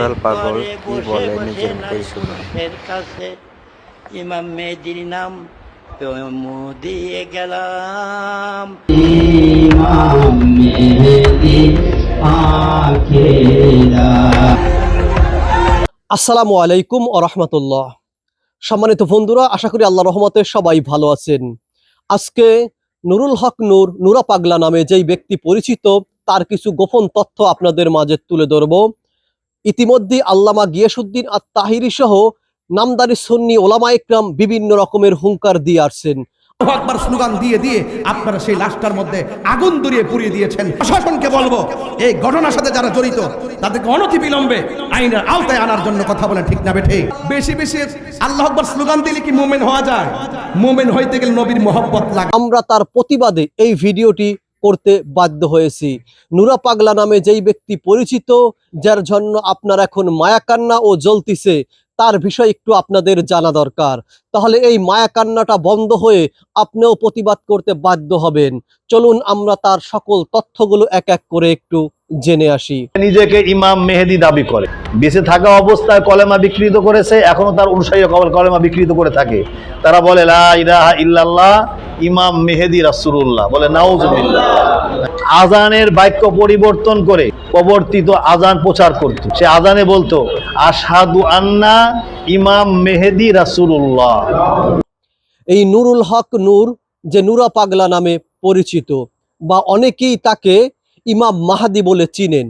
পাগল পাগল কি বলে নিজের মুখেই শুনুন এর কাছে ইমাম মেহেদির নাম প্রমো দিয়ে গেলাম। ইমাম মেহেদি আসসালামু আলাইকুম ও রহমতুল্লাহ। সম্মানিত বন্ধুরা আশা করি আল্লাহ রহমতে সবাই ভালো আছেন। আজকে নুরুল হক নূর নুরা পাগলা নামে যেই ব্যক্তি পরিচিত তার কিছু গোপন তথ্য আপনাদের মাঝে তুলে ধরব। ইতিমধ্যে আল্লামা গিয়াসুদ্দিন আর তাহিরি সহ নামদারি সুন্নি ওলামা ইকরাম বিভিন্ন রকমের হুঙ্কার দিয়ে আসছেন। আল্লাহু স্লোগান দিয়ে দিয়ে আপনারা সেই লাশটার মধ্যে আগুন ধরিয়ে পুড়িয়ে দিয়েছেন। প্রশাসনকে বলব এই ঘটনার সাথে যারা জড়িত তাদেরকে অনতি বিলম্বে আইনের আওতায় আনার জন্য কথা বলেন ঠিক না বেঠে? বেশি বেশি আল্লাহ আকবার স্লোগান দিলে কি মোমেন হওয়া যায়? মোমেন হইতে গেলে নবীর মোহব্বত লাগে। আমরা তার প্রতিবাদে এই ভিডিওটি করতে বাধ্য হয়েছি। নুরা পাগলা নামে যেই ব্যক্তি পরিচিত, যার জন্য আপনার এখন মায়াকান্না ও জ্বলতিছে, তার বিষয় একটু আপনাদের জানা দরকার। তাহলে এই মায়াকান্নাটা বন্ধ হয়ে আপনিও প্রতিবাদ করতে বাধ্য হবেন। চলুন আমরা তার সকল তথ্যগুলো এক এক করে একটু জেনে আসি। নিজেকে ইমাম মেহেদি দাবি করে। বেঁচে থাকা অবস্থায় কলেমা বিকৃত করেছে এখনও তার অনুসারী কলেমা বিকৃত করে থাকে। তারা বলে ইলাহা ইল্লাল্লাহ ইমাম মেহেদি রাসূলুল্লাহ। বলে নাউজুবিল্লাহ। আজানের বাক্য পরিবর্তন করে প্রবর্তিত আজান প্রচার করত। সে আজানে বলতো আসাদু আন্না ইমাম মেহেদি রাসূলুল্লাহ। এই নুরুল হক নূর যে নুরা পাগলা নামে পরিচিত বা অনেকেই তাকে ইমাম মাহাদি বলে চিনেন।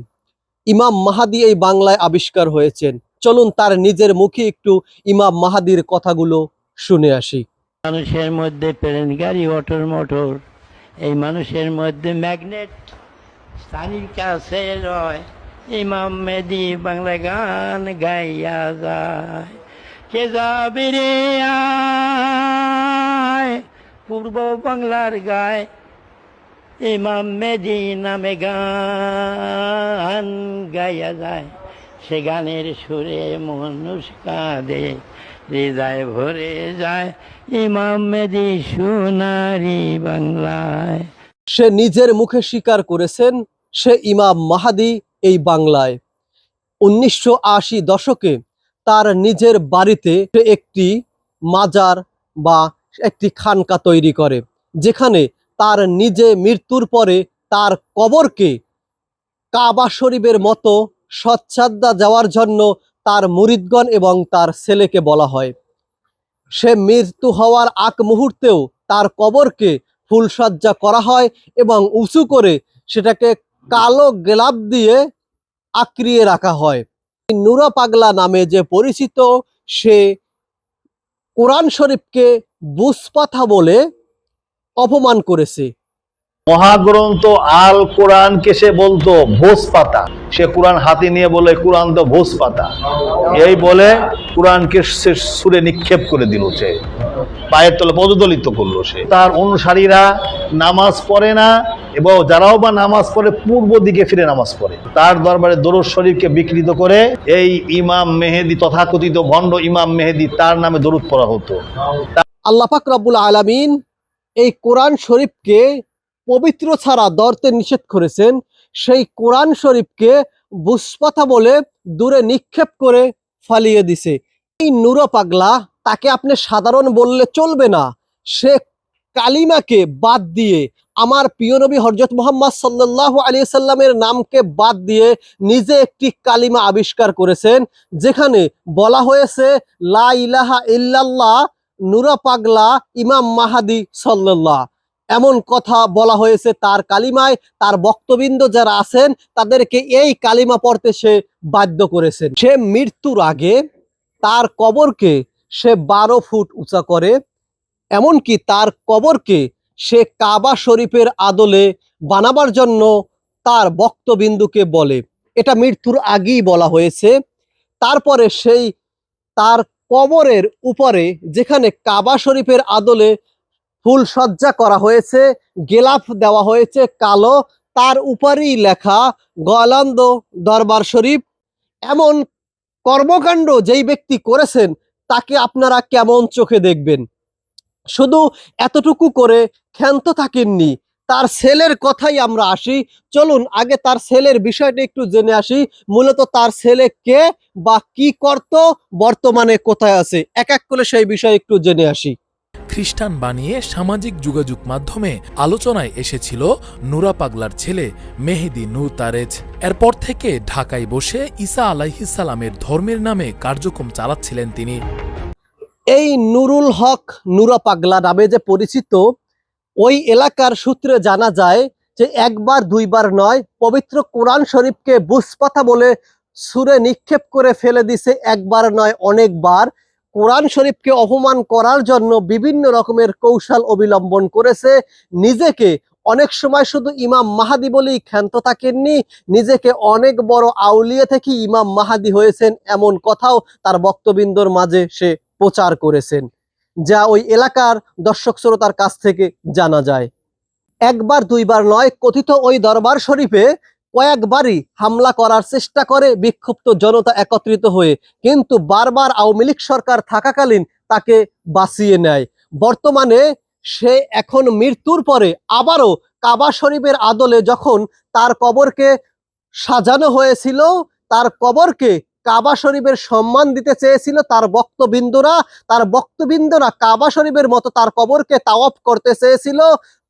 ইমাম মাহাদি এই বাংলায় আবিষ্কার হয়েছেন। চলুন তার নিজের মুখে একটু ইমাম মাহাদির কথাগুলো শুনে আসি। মানুষের মধ্যে প্লেন গাড়ি, অটোর মোটর, এই মানুষের মধ্যে ম্যাগনেট স্থানীর কাছে রয় ইমাম মেদি বাংলা গান গাইয়া যায়। কে যাবে রে পূর্ব বাংলার গায় ইমাম মেদি নামে গান গাইয়া যায়। সে গানের সুরে মানুষ কাঁদে হৃদয় ভরে যায়। ইমাম মেদি সোনারি বাংলায়। সে নিজের মুখে স্বীকার করেছেন, সে ইমাম মাহাদি এই বাংলায়। উনিশশো আশি দশকে তার নিজের বাড়িতে একটি মাজার বা একটি খানকা তৈরি করে, যেখানে তার নিজে মৃত্যুর পরে তার কবরকে কাবা শরীফের মতো সচ্ছাদা যাওয়ার জন্য তার মুরিদগণ এবং তার ছেলেকে বলা হয়। সে মৃত্যু হওয়ার আগ মুহূর্তেও তার কবরকে ফুলসজ্জা করা হয় এবং উঁচু করে সেটাকে কালো গেলাপ দিয়ে আঁকড়িয়ে রাখা হয়। নুরা পাগলা নামে যে পরিচিত, সে কোরআন শরীফকে বুসপাথা বলে অপমান করেছে। মহাগ্রন্থ আল কোরআনকে সে বলতো ভোজ পাতা। সে কোরআন হাতে নিয়ে বলে কোরআন তো ভোজ পাতা। এই বলে কোরআনকে সে সুরে নিক্ষেপ করে দিল সে। পায়ের তলে পদদলিত করল সে। তার অনুসারীরা নামাজ পড়ে না এবং যারাও বা নামাজ পড়ে পূর্ব দিকে ফিরে নামাজ পড়ে। তার দরবারে দরুদ শরীফকে বিকৃত করে এই ইমাম মেহেদি তথাকথিত ভণ্ড ইমাম মেহেদি তার নামে দরুদ পড়া হতো। আল্লাহ পাক রব্বুল আলামিন এই কোরআন শরীফকে পবিত্র ছাড়া দরতে নিষেধ করেছেন, সেই কোরআন শরীফকে বুসপাথা বলে দূরে নিক্ষেপ করে ফালিয়ে দিছে। এই নুরো পাগলা তাকে আপনি সাধারণ বললে চলবে না। সে কালিমাকে বাদ দিয়ে, আমার প্রিয় নবী হরজত মোহাম্মদ সাল্লাহ আলী সাল্লামের নামকে বাদ দিয়ে নিজে একটি কালিমা আবিষ্কার করেছেন, যেখানে বলা হয়েছে, লা ইলাহা ইল্লাল্লাহ নুরা পাগলা ইমাম মাহাদি সাল্লাল্লাহ। এমন কথা বলা হয়েছে তার কালিমায়, তার বক্তবৃন্দ যারা আছেন, তাদেরকে এই কালিমা পড়তে সে বাধ্য করেছেন। সে মৃত্যুর আগে তার কবরকে সে বারো ফুট উঁচা করে, এমনকি তার কবরকে সে কাবা শরীফের আদলে বানাবার জন্য তার বক্তবিন্দুকে বলে। এটা মৃত্যুর আগেই বলা হয়েছে। তারপরে সেই তার কবরের উপরে যেখানে কাবা শরীফের আদলে ফুল সজ্জা করা হয়েছে গেলাফ দেওয়া হয়েছে কালো, তার উপরেই লেখা গলান্দ দরবার শরীফ। এমন কর্মকাণ্ড যেই ব্যক্তি করেছেন, তাকে আপনারা কেমন চোখে দেখবেন? শুধু এতটুকু করে ক্ষান্ত থাকেননি তার ছেলের কথাই আমরা আসি। চলুন আগে তার ছেলের বিষয়টা একটু জেনে আসি। মূলত তার ছেলে কে বা কি করত বর্তমানে কোথায় আছে? এক এক করে সেই বিষয়ে একটু জেনে আসি। খ্রিস্টান বানিয়ে সামাজিক যোগাযোগ মাধ্যমে আলোচনায় এসেছিল নুরা পাগলার ছেলে মেহেদি নূর তারেজ এরপর থেকে ঢাকায় বসে ঈসা আলাইহিসালামের ধর্মের নামে কার্যক্রম চালাচ্ছিলেন তিনি। এই নুরুল হক নুরা পাগলা নামে যে পরিচিত ওই এলাকার সূত্রে জানা যায় যে একবার, দুইবার নয়, পবিত্র কোরআন শরীফকে বুসপাতা বলে সুরে নিক্ষেপ করে ফেলে দিছে একবার নয়, অনেকবার। কোরআন শরীফকে অপমান করার জন্য বিভিন্ন রকমের কৌশল অবলম্বন করেছে। নিজেকে অনেক সময় শুধু ইমাম মাহাদি বলেই ক্ষান্ত থাকেননি, নিজেকে অনেক বড় আউলিয়া থেকে ইমাম মাহাদি হয়েছেন এমন কথাও তার বক্তবিন্দর মাঝে সে প্রচার করেছেন। যা ওই এলাকার দর্শক শ্রোতার কাছ থেকে জানা যায়। একবার, দুইবার নয়, কথিত ওই দরবার শরীফে কয়েকবারই হামলা করার চেষ্টা করে বিক্ষুব্ধ জনতা একত্রিত হয়ে, কিন্তু বারবার আওয়ামী লীগ সরকার থাকাকালীন তাকে বাঁচিয়ে নেয়। বর্তমানে সে এখন মৃত্যুর পরে আবারও কাবা শরীফের আদলে যখন তার কবরকে সাজানো হয়েছিল, তার কবরকে কাবা শরীফের সম্মান দিতে চেয়েছিল তার বক্তবিন্দুরা তার বক্তবিন্দুরা কাবা শরীফের মতো তার কবরকে তাওয়াফ করতে চেয়েছিল।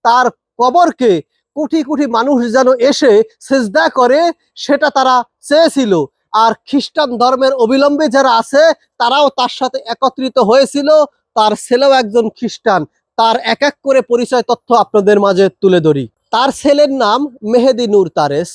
তার কবরকে কোটি কোটি মানুষ যেন এসে সেজদা করে, সেটা তারা চেয়েছিল। আর খ্রিস্টান ধর্মের অবিলম্বে যারা আছে, তারাও তার সাথে একত্রিত হয়েছিল। তার ছেলেও একজন খ্রিস্টান। তার এক এক করে পরিচয় তথ্য আপনাদের মাঝে তুলে ধরি। তার ছেলের নাম মেহেদি নূর তারেস।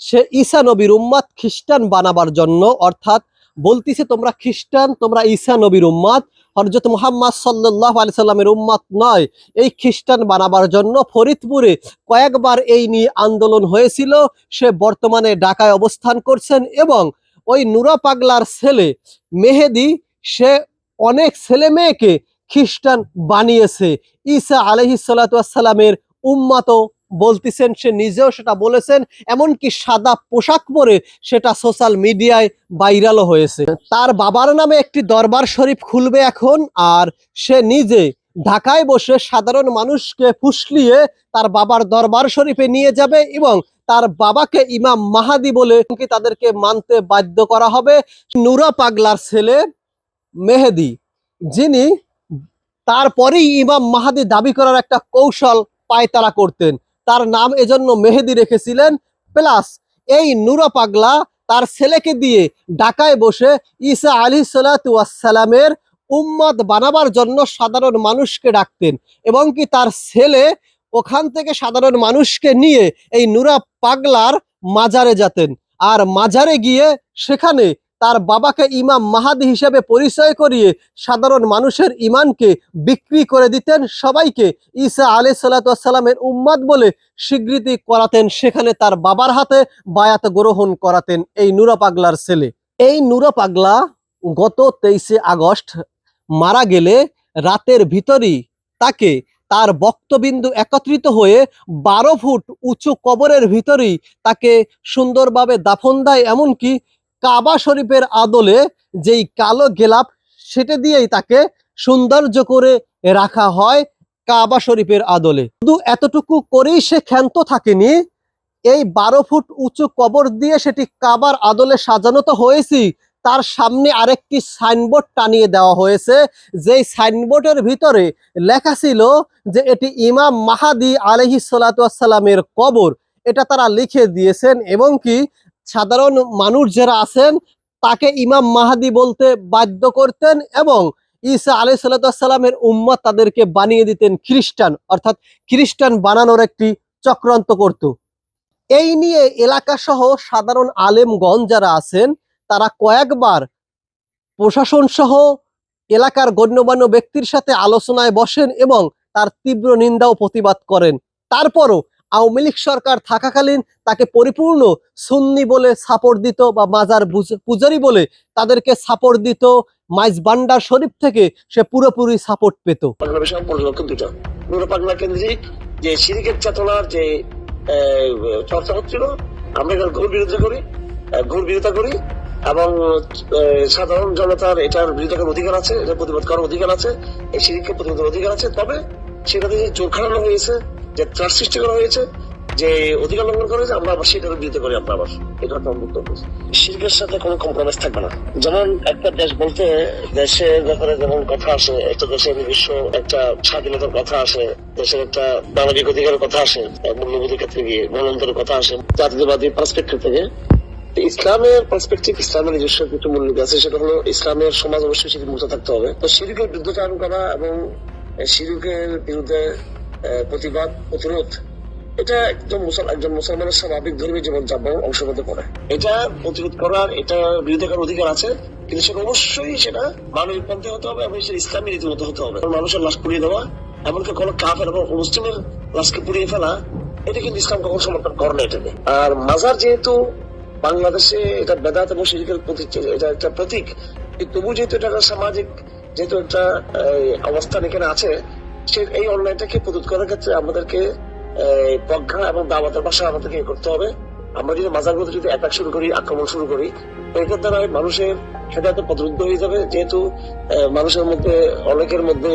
সে ঈসা নবীর উম্মাদ খ্রিস্টান বানাবার জন্য, অর্থাৎ বলতিছে তোমরা খ্রিস্টান, তোমরা ঈসা নবীর উম্মাদ হরজত মুহাম্মদ সাল্লাহ আলি সাল্লামের উম্মাদ নয়। এই খ্রিস্টান বানাবার জন্য ফরিদপুরে কয়েকবার এই নিয়ে আন্দোলন হয়েছিল। সে বর্তমানে ঢাকায় অবস্থান করছেন এবং ওই নুরা পাগলার ছেলে মেহেদি, সে অনেক ছেলে মেয়েকে খ্রিস্টান বানিয়েছে। ঈসা আলহি সাল্লামের উম্মাত বলতেছেন, সে নিজেও সেটা বলেছেন, এমনকি সাদা পোশাক পরে সেটা সোশ্যাল মিডিয়ায় ভাইরালও হয়েছে। তার বাবার নামে একটি দরবার শরীফ খুলবে এখন, আর সে নিজে ঢাকায় বসে সাধারণ মানুষকে ফুসলিয়ে তার বাবার দরবার শরীফে নিয়ে যাবে এবং তার বাবাকে ইমাম মাহাদি বলে কি তাদেরকে মানতে বাধ্য করা হবে নুরা পাগলার ছেলে মেহেদি, যিনি তারপরেই ইমাম মাহাদি দাবি করার একটা কৌশল পায়তারা করতেন। তার নাম এজন্য মেহেদি রেখেছিলেন প্লাস এই নুরা পাগলা তার ছেলেকে দিয়ে ঢাকায় বসে ঈসা আলী সালামের উম্মাদ বানাবার জন্য সাধারণ মানুষকে ডাকতেন এবং কি তার ছেলে ওখান থেকে সাধারণ মানুষকে নিয়ে এই নুরা পাগলার মাজারে যেতেন। আর মাজারে গিয়ে সেখানে তার বাবাকে ইমাম মাহাদি হিসেবে পরিচয় করিয়ে সাধারণ মানুষের ইমানকে বিক্রি করে দিতেন সবাইকে। ঈসা আলি সাল্লামের উম্মাদ বলে স্বীকৃতি করাতেন। সেখানে তার বাবার হাতে বায়াত গ্রহণ করাতেন এই নুরা পাগলার ছেলে। এই নুরা পাগলা গত তেইশে আগস্ট মারা গেলে রাতের ভিতরই তাকে তার বক্তবিন্দু একত্রিত হয়ে বারো ফুট উঁচু কবরের ভিতরেই তাকে সুন্দরভাবে দাফন দেয়। এমনকি কাবা শরীফের আদলে যেই কালো গেলাপ, সেটা দিয়েই তাকে সৌন্দর্য করে রাখা হয় কাবা শরীফের আদলে। শুধু এতটুকু করেই সে ক্ষান্ত থাকেনি, এই বারো ফুট উঁচু কবর দিয়ে সেটি কাবার আদলে সাজানো তো হয়েছি তার সামনে আরেকটি সাইনবোর্ড টানিয়ে দেওয়া হয়েছে। যেই সাইনবোর্ডের ভিতরে লেখা ছিল যে এটি ইমাম মাহাদি আলহি সালামের কবর, এটা তারা লিখে দিয়েছেন এবং কি সাধারণ মানুষ যারা আছেন, তাকে ইমাম মাহাদি বলতে বাধ্য করতেন এবং ঈসা আলি সাল্লামের উম্মত তাদেরকে বানিয়ে দিতেন খ্রিস্টান, অর্থাৎ খ্রিস্টান বানানোর একটি চক্রান্ত করত। এই নিয়ে এলাকা সহ সাধারণ আলেমগঞ্জ যারা আছেন, তারা কয়েকবার প্রশাসন সহ এলাকার গণ্যমান্য ব্যক্তির সাথে আলোচনায় বসেন এবং তার তীব্র নিন্দা ও প্রতিবাদ করেন। তারপরও আওয়ামী লীগ সরকার থাকাকালীন তাকে পরিপূর্ণ সুন্নি বলে সাপোর্ট দিত বা মাজার পূজারি বলে তাদেরকে সাপোর্ট দিত। মাইজ বান্ডার শরীফ থেকে সে পুরোপুরি সাপোর্ট পেত। কেন্দ্রিক যে সিরিকের চেতনার যে চর্চা হচ্ছিল, আমরা এটার ঘোর বিরোধিতা করি ঘোর বিরোধিতা করি এবং সাধারণ জনতার এটার বিরোধিতা অধিকার আছে এটা প্রতিবাদ করার অধিকার আছে, এই সিরিককে প্রতিবাদের অধিকার আছে। তবে সেটাতে যে জোর খাটানো হয়েছে যে ত্রাস সৃষ্টি করা হয়েছে, যে অধিকার লঙ্ঘন করা হয়েছে, আমরা আবার সেটার বিরুদ্ধে করি আমরা আবার। এটা একটা বক্তব্য শিল্পের সাথে কোনো কম্প্রোমাইজ থাকবে না। যেমন একটা দেশ বলতে, দেশের ব্যাপারে যেমন কথা আসে, একটা দেশের নিজস্ব একটা স্বাধীনতার কথা আসে, দেশের একটা মানবিক অধিকারের কথা আসে মূল্যবোধের ক্ষেত্রে গিয়ে গণতন্ত্রের কথা আসে জাতীয়বাদী পার্সপেক্টিভ থেকে। ইসলামের পার্সপেক্টিভ ইসলামের নিজস্ব কিছু মূল্যবোধ আছে, সেটা হলো ইসলামের সমাজ অবশ্যই সেটি মুক্ত থাকতে হবে। তো শিরকের বিরুদ্ধচারণ করা এবং শিরকের বিরুদ্ধে প্রতিবাদ, প্রতিরোধ। এটা একদম একজন মুসলমানের স্বাভাবিক ধর্মী জীবন যাপন অংশ হতে পারে এটা প্রতিরোধ করার, এটা বিরুদ্ধে করার অধিকার আছে, কিন্তু সেটা অবশ্যই সেটা মানবিক পন্থে হতে হবে এবং সেটা ইসলামী রীতিমতো হতে হবে। মানুষের লাশ পুড়িয়ে দেওয়া, এমনকি কোনো কাফের এবং মুসলিমের লাশকে পুড়িয়ে ফেলা, এটা কিন্তু ইসলাম কখনো সমর্থন করে না এটাকে আর মাজার যেহেতু বাংলাদেশে এটা বেদাত এবং শিরিকের প্রতীক, এটা একটা প্রতীক তবু যেহেতু এটা সামাজিক, যেহেতু একটা অবস্থান এখানে আছে সে এই অনলাইনটাকে প্রতিরোধ করার ক্ষেত্রে আমাদেরকে প্রজ্ঞা এবং দাওয়াতের ভাষা আমাদেরকে করতে হবে। আমরা যদি মাজারগুলো যদি অ্যাটাক শুরু করি, আক্রমণ শুরু করি এটার দ্বারা মানুষের হেদায়তে প্রতিরুদ্ধ হয়ে যাবে। যেহেতু মানুষের মধ্যে, অনেকের মধ্যে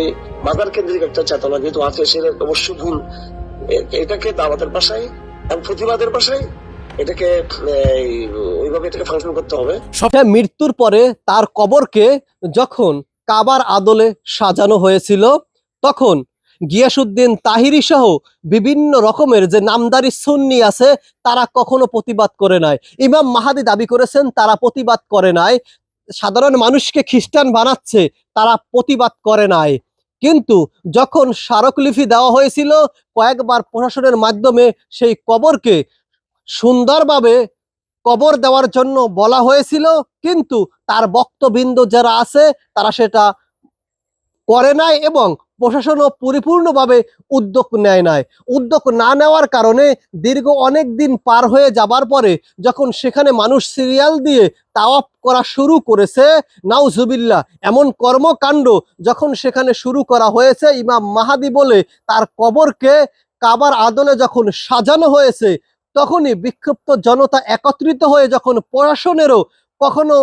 মাজার কেন্দ্রিক একটা চেতনা যেহেতু আছে সেটা অবশ্য ভুল। এটাকে দাওয়াতের ভাষায় এবং প্রতিবাদের ভাষায় এটাকে ওইভাবে এটাকে ফাংশন করতে হবে। সে মৃত্যুর পরে তার কবরকে যখন কাবার আদলে সাজানো হয়েছিল তখন গিয়াসুদ্দিন তাহিরি সহ বিভিন্ন রকমের যে নামদারি সুন্নি আছে, তারা কখনো প্রতিবাদ করে নাই। ইমাম মাহাদি দাবি করেছেন, তারা প্রতিবাদ করে নাই। সাধারণ মানুষকে খ্রিস্টান বানাচ্ছে, তারা প্রতিবাদ করে নাই। কিন্তু যখন স্মারকলিপি দেওয়া হয়েছিল, কয়েকবার প্রশাসনের মাধ্যমে সেই কবরকে সুন্দরভাবে কবর দেওয়ার জন্য বলা হয়েছিল, কিন্তু তার বক্তবৃন্দ যারা আছে, তারা সেটা করে নাই এবং প্রশাসনও পরিপূর্ণভাবে উদ্যোগ নেয় নাই। উদ্যোগ না নেওয়ার কারণে দীর্ঘ অনেক দিন পার হয়ে যাবার পরে যখন সেখানে মানুষ সিরিয়াল দিয়ে তাওয়াপ করা শুরু করেছে, নাউজুবিল্লাহ, এমন কর্মকাণ্ড যখন সেখানে শুরু করা হয়েছে, ইমাম মাহাদি বলে তার কবরকে কাবার আদলে যখন সাজানো হয়েছে, তখনই বিক্ষুব্ধ জনতা একত্রিত হয়ে যখন প্রশাসনেরও কখনো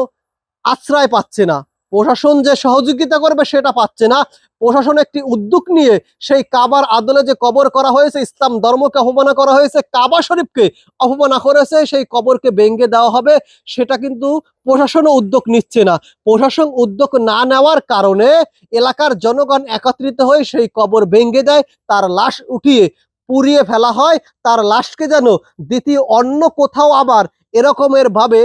আশ্রয় পাচ্ছে না। প্রশাসন যে সহযোগিতা করবে সেটা পাচ্ছে না। প্রশাসন একটি উদ্যোগ নিয়ে সেই কাবার আদলে যে কবর করা হয়েছে, ইসলাম ধর্মকে অপমানা করা হয়েছে, কাবা শরীফকে অপমানা করেছে, সেই কবরকে ভেঙ্গে দেওয়া হবে, সেটা কিন্তু প্রশাসনও উদ্যোগ নিচ্ছে না। প্রশাসন উদ্যোগ না নেওয়ার কারণে এলাকার জনগণ একত্রিত হয়ে সেই কবর ভেঙ্গে দেয়, তার লাশ উঠিয়ে পুড়িয়ে ফেলা হয়, তার লাশকে যেন দ্বিতীয় অন্য কোথাও আবার এরকমের ভাবে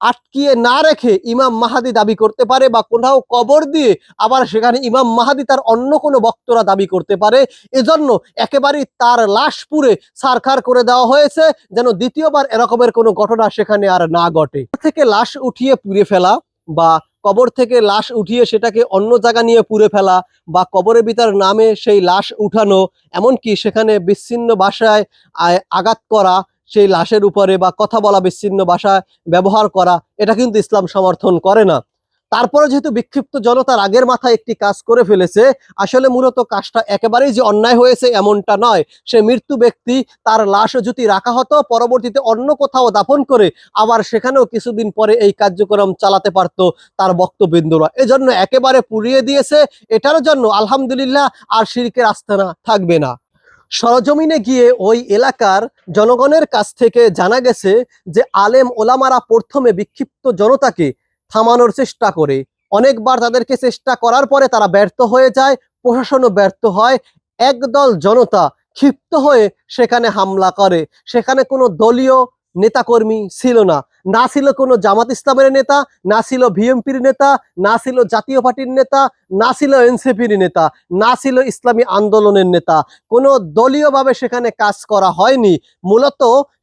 আটকিয়ে না রেখে ইমাম মাহাদি দাবি করতে পারে বা কোথাও কবর দিয়ে আবার সেখানে ইমাম মাহাদি তার অন্য কোনো বক্তরা দাবি করতে পারে। এজন্য একেবারেই তার লাশ পুরে সারখার করে দেওয়া হয়েছে যেন দ্বিতীয়বার এরকমের কোনো ঘটনা সেখানে আর না ঘটে। থেকে লাশ উঠিয়ে পুড়ে ফেলা বা কবর থেকে লাশ উঠিয়ে সেটাকে অন্য জায়গা নিয়ে পুড়ে ফেলা বা কবরের ভিতর নামে সেই লাশ উঠানো, এমনকি সেখানে বিচ্ছিন্ন আয়- আঘাত করা সেই লাশের উপরে বা কথা বলা বিচ্ছিন্ন ভাষা ব্যবহার করা, এটা কিন্তু ইসলাম সমর্থন করে না। তারপরে যেহেতু বিক্ষিপ্ত জনতার আগের মাথায় একটি কাজ করে ফেলেছে, আসলে মূলত কাজটা একেবারেই যে অন্যায় হয়েছে এমনটা নয়। সে মৃত্যু ব্যক্তি, তার লাশ যদি রাখা হতো, পরবর্তীতে অন্য কোথাও দাফন করে আবার সেখানেও কিছুদিন পরে এই কার্যক্রম চালাতে পারতো তার বক্তবৃন্দরা এজন্য একেবারে পুড়িয়ে দিয়েছে, এটার জন্য আলহামদুলিল্লাহ আর শিরকের আস্থানা থাকবে না। সরজমিনে গিয়ে ওই এলাকার জনগণের কাছ থেকে জানা গেছে যে আলেম ওলামারা প্রথমে বিক্ষিপ্ত জনতাকে থামানোর চেষ্টা করে। অনেকবার তাদেরকে চেষ্টা করার পরে তারা ব্যর্থ হয়ে যায়, প্রশাসনও ব্যর্থ হয়। একদল জনতা ক্ষিপ্ত হয়ে সেখানে হামলা করে। সেখানে কোনো দলীয় নেতাকর্মী ছিল না। না ছিল কোনো জামাত ইসলামের নেতা, না ছিল ভিএমপির নেতা, না ছিল জাতীয় পার্টির নেতা, না ছিল এনসিপির নেতা, না ছিল ইসলামী আন্দোলনের নেতা। কোনো দলীয়ভাবে সেখানে কাজ করা হয়নি। মূলত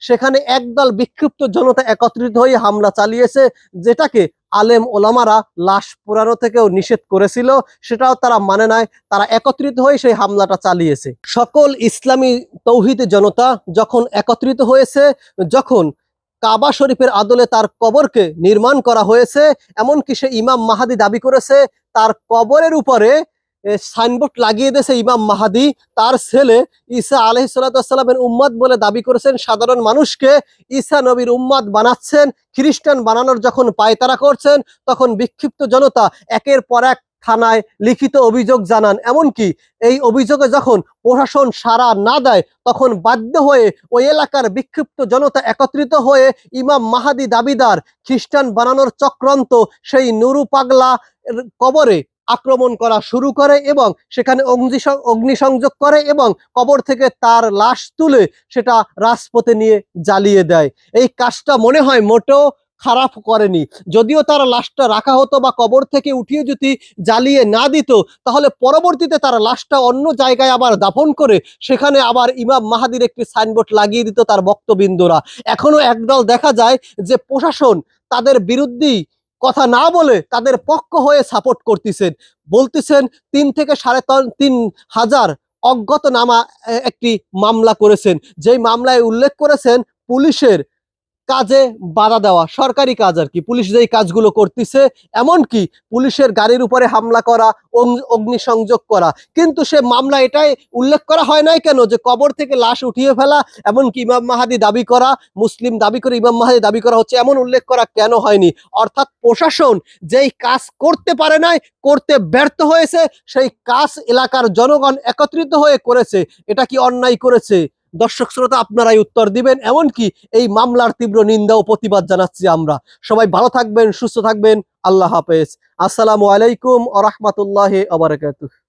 সেখানে একদল বিক্ষিপ্ত জনতা একত্রিত হয়ে হামলা চালিয়েছে, যেটাকে আলেম ওলামারা লাশ পোড়ানো থেকেও নিষেধ করেছিল। সেটাও তারা মানে নাই, তারা একত্রিত হয়ে সেই হামলাটা চালিয়েছে। সকল ইসলামী তৌহিদ জনতা যখন একত্রিত হয়েছে, যখন কাবা শরীফের আদলে তার কবরকে নির্মাণ করা হয়েছে, এমনকি সে ইমাম মাহাদি দাবি করেছে, তার কবরের উপরে সাইনবোর্ড লাগিয়ে দিয়েছে ইমাম মাহাদি, তার ছেলে ঈসা আলহ সাল্লামের উম্মাদ বলে দাবি করেছেন, সাধারণ মানুষকে ঈসা নবীর উম্মাদ বানাচ্ছেন, খ্রিস্টান বানানোর যখন পায়তারা করছেন, তখন বিক্ষিপ্ত জনতা একের পর এক থানায় লিখিত অভিযোগ জানান। এমনকি এই অভিযোগে যখন প্রশাসন সাড়া না দেয়, তখন বাধ্য হয়ে ওই এলাকার বিক্ষিপ্ত জনতা একত্রিত হয়ে ইমাম মাহাদি দাবিদার খ্রিস্টান বানানোর চক্রান্ত সেই নুরু পাগলা কবরে আক্রমণ করা শুরু করে এবং সেখানে অগ্নিসং অগ্নিসংযোগ করে এবং কবর থেকে তার লাশ তুলে সেটা রাজপথে নিয়ে জ্বালিয়ে দেয়। এই কাজটা মনে হয় মোটেও খারাপ করেনি। যদিও তার লাশটা রাখা হতো বা কবর থেকে উঠিয়ে যদি জ্বালিয়ে না দিত, তাহলে পরবর্তীতে তার লাশটা অন্য জায়গায় আবার দাফন করে সেখানে আবার ইমাম মাহাদির একটি সাইনবোর্ড লাগিয়ে দিত তার বক্তবিন্দুরা এখনও একদল দেখা যায় যে প্রশাসন তাদের বিরুদ্ধেই কথা না বলে তাদের পক্ষ হয়ে সাপোর্ট করতেছেন। বলতেছেন, তিন থেকে সাড়ে তিন- হাজার অজ্ঞাতনামা একটি মামলা করেছেন। যেই মামলায় উল্লেখ করেছেন, পুলিশের কাজে বাধা দেওয়া, সরকারি কাজ আর কি। পুলিশ যেই কাজগুলো করতেছে, এমনকি পুলিশের গাড়ির উপরে হামলা করা অগ্নি- অগ্নিসংযোগ করা। কিন্তু সে মামলা এটাই উল্লেখ করা হয় নাই কেন? যে কবর থেকে লাশ উঠিয়ে ফেলা, এমনকি ইমাম মাহাদি দাবি করা, মুসলিম দাবি করে ইমাম মাহাদি দাবি করা হচ্ছে, এমন উল্লেখ করা কেন হয়নি? অর্থাৎ প্রশাসন যেই কাজ করতে পারে নাই, করতে ব্যর্থ হয়েছে, সেই কাজ এলাকার জনগণ একত্রিত হয়ে করেছে। এটা কি অন্যায় করেছে? দর্শক শ্রোতা, আপনারাই উত্তর দিবেন। এমনকি এই মামলার তীব্র নিন্দা ও প্রতিবাদ জানাচ্ছি আমরা। সবাই ভালো থাকবেন, সুস্থ থাকবেন। আল্লাহ হাফেজ। আসসালামু আলাইকুম আ রহমতুল্লাহ আবরাকাতুহ